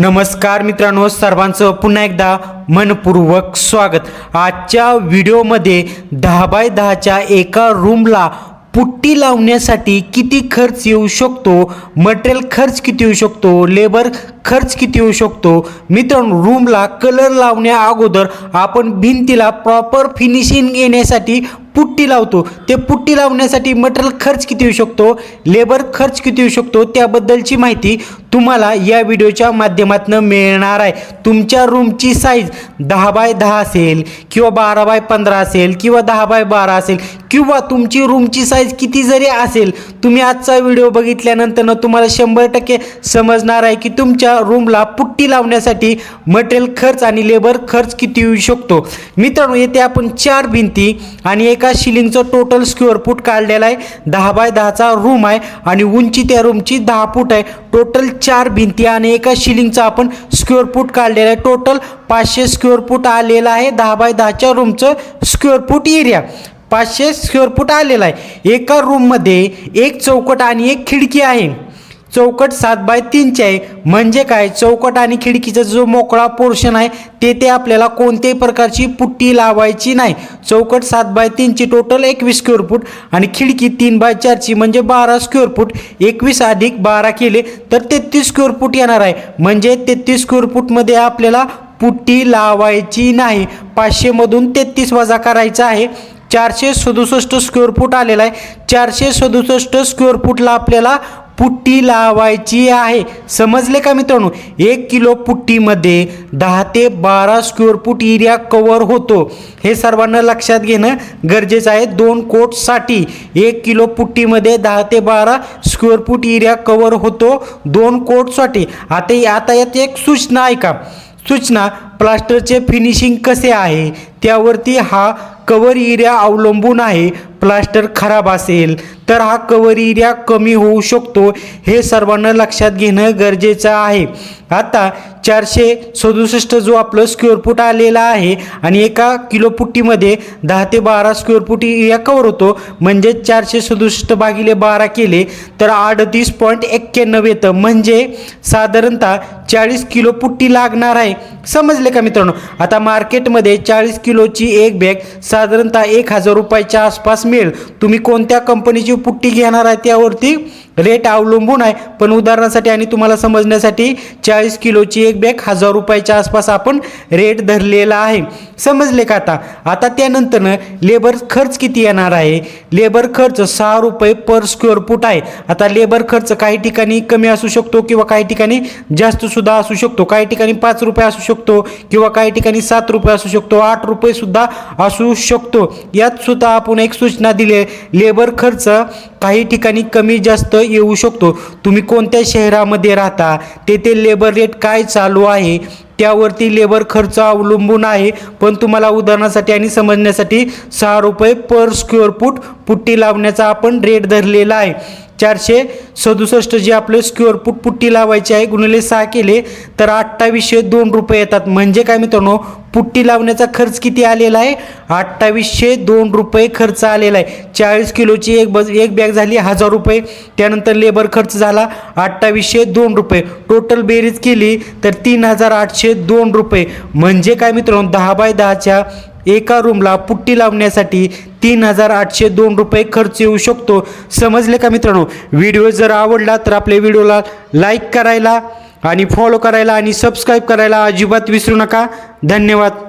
नमस्कार मित्रांनो सर्वांचं पुन्हा एकदा मनपूर्वक स्वागत. आजच्या व्हिडिओमध्ये दहा बाय दहाच्या एका रूमला पुट्टी लावण्यासाठी किती खर्च येऊ शकतो? मटेरियल खर्च किती येऊ शकतो? लेबर खर्च किती येऊ शकतो? मित्रांनो रूमला कलर लावण्या अगोदर आपण भिंतीला प्रॉपर फिनिशिंग येण्यासाठी पुट्टी लावतो. ते पुट्टी लावण्यासाठी मटेरियल खर्च किती येऊ शकतो? लेबर खर्च किती येऊ शकतो? त्याबद्दलची माहिती तुम्हाला या व्हिडिओच्या माध्यमातून मिळणार आहे. तुमच्या रूमची साईज दहा बाय दहा असेल किंवा बारा बाय पंधरा असेल किंवा दहा बाय बारा असेल किंवा तुमची रूमची साईज किती जरी असेल तुम्ही आजचा व्हिडिओ बघितल्यानंतर तुम्हाला शंभर टक्के समजणार आहे की तुमच्या रूमला पुट्टी लावण्यासाठी मटेरियल खर्च आणि लेबर खर्च किती येऊ शकतो. मित्रांनो येथे आपण चार भिंती आणि एका शिलिंगचं टोटल स्क्वेअर फूट काढलेला आहे. दहा बाय दहाचा रूम आहे आणि उंची त्या रूमची दहा फूट आहे. टोटल चार भिंती आणि एका शिलिंगचा आपण स्क्वेअर फूट काढलेला आहे. टोटल पाचशे स्क्वेअर फूट आलेला आहे. दहा बाय दहाच्या रूमचं स्क्वेअर फूट एरिया पाचशे स्क्वेअर फूट आलेला आहे. एका रूममध्ये एक चौकट आणि एक खिडकी आहे. चौकट सात बाय तीनचे आहे. म्हणजे काय? चौकट आणि खिडकीचा जो मोकळा पोर्शन आहे तेथे आपल्याला कोणत्याही प्रकारची पुट्टी लावायची नाही. चौकट सात बाय तीनची टोटल एकवीस स्क्वेअर फूट आणि खिडकी तीन बाय चारची म्हणजे बारा स्क्वेअर फूट एकवीस अधिक बारा केले तर तेहतीस स्क्वेअर फूट येणार आहे. म्हणजे तेहतीस स्क्वेअर फूटमध्ये आपल्याला पुट्टी लावायची नाही. पाचशेमधून तेहतीस वजा करायचा आहे. चारशे सदुसष्ट स्क्वेअर फूट आलेला आहे. चारशे सदुसष्ट स्क्वेअर फूटला आपल्याला पुट्टी लावायची आहे. समजले का मित्रांनो? एक किलो पुट्टीमध्ये दहा ते बारा स्क्वेअर फूट एरिया कवर होतो. हे सर्वांना लक्षात घेणं गरजेचं आहे. दोन कोटसाठी एक किलो पुट्टीमध्ये दहा ते बारा स्क्वेअर फूट एरिया कवर होतो. दोन कोटसाठी. आता आता यात एक सूचना आहे का? सूचना प्लास्टरचे फिनिशिंग कसे आहे? त्यावरती हा कवर एरिया अवलंबून आहे. प्लास्टर खराब असेल तर हा कवर एरिया कमी होऊ शकतो हे सर्वांना लक्षात घेणं गरजेचं आहे. आता चारशे सदुसष्ट जो आपलं स्क्वेअर फूट आलेला आहे आणि एका किलो पुट्टीमध्ये दहा ते बारा स्क्वेअर फूट या कवर होतो. म्हणजे चारशे सदुसष्ट भागिले बारा केले तर अडतीस पॉईंट एक्क्याण्णव येतं. म्हणजे साधारणतः चाळीस किलो पुट्टी लागणार आहे. समजले का मित्रांनो? आता मार्केटमध्ये चाळीस किलोची एक बॅग साधारणतः एक हजार रुपयाच्या आसपास मिळेल. तुम्ही कोणत्या कंपनीची पुट्टी घेणार आहे त्यावरती? रेट अवलंबून आहे. पण उदाहरणासाठी आणि तुम्हाला समजण्यासाठी चाळीस किलोची एक बॅग हजार रुपयाच्या आसपास आपण रेट धरलेला आहे. समजले का आता? आता त्यानंतरनं लेबर खर्च किती येणार आहे? लेबर खर्च सहा रुपये पर स्क्वेअर फूट आहे. आता लेबर खर्च काही ठिकाणी कमी असू शकतो किंवा काही ठिकाणी जास्त सुद्धा असू शकतो. काही ठिकाणी पाच रुपये असू शकतो किंवा काही ठिकाणी सात रुपये असू शकतो. आठ रुपये सुद्धा असू शकतो. यात सुद्धा आपण एक सूचना दिली आहे. लेबर खर्च काही ठिकाणी कमी जास्त येऊ शकतो. तुम्ही कोणत्या शहरामध्ये राहता? तेथे लेबर रेट काय चालू आहे? त्यावरती लेबर खर्च अवलंबून आहे. पण तुम्हाला उदाहरणासाठी आणि समजण्यासाठी सहा रुपये पर स्क्वेअर फूट पुट्टी लावण्याचा आपण रेट धरलेला आहे. चारशे सदुसष्ट जे आपलं स्क्युअर फूट पुट्टी लावायची आहे गुणिले सहा केले तर अठ्ठावीसशे दोन रुपये येतात. म्हणजे काय मित्रांनो पुट्टी लावण्याचा खर्च किती आलेला आहे? अठ्ठावीसशे दोन रुपये खर्च आलेला आहे. चाळीस किलोची एक बज एक बॅग झाली हजार रुपये. त्यानंतर लेबर खर्च झाला अठ्ठावीसशे दोन रुपये. टोटल बेरीज केली तर तीन हजार आठशे दोन रुपये. म्हणजे काय मित्रांनो दहा बाय दहाच्या एका रूमला पुट्टी लावण्यासाठी तीन हजार आठशे दोन रुपये खर्च येऊ शकतो. समजले का मित्रांनो? व्हिडिओ जर आवडला तर आपल्या व्हिडिओला लाईक करायला आणि फॉलो करायला आणि सबस्क्राईब करायला अजिबात विसरू नका. धन्यवाद.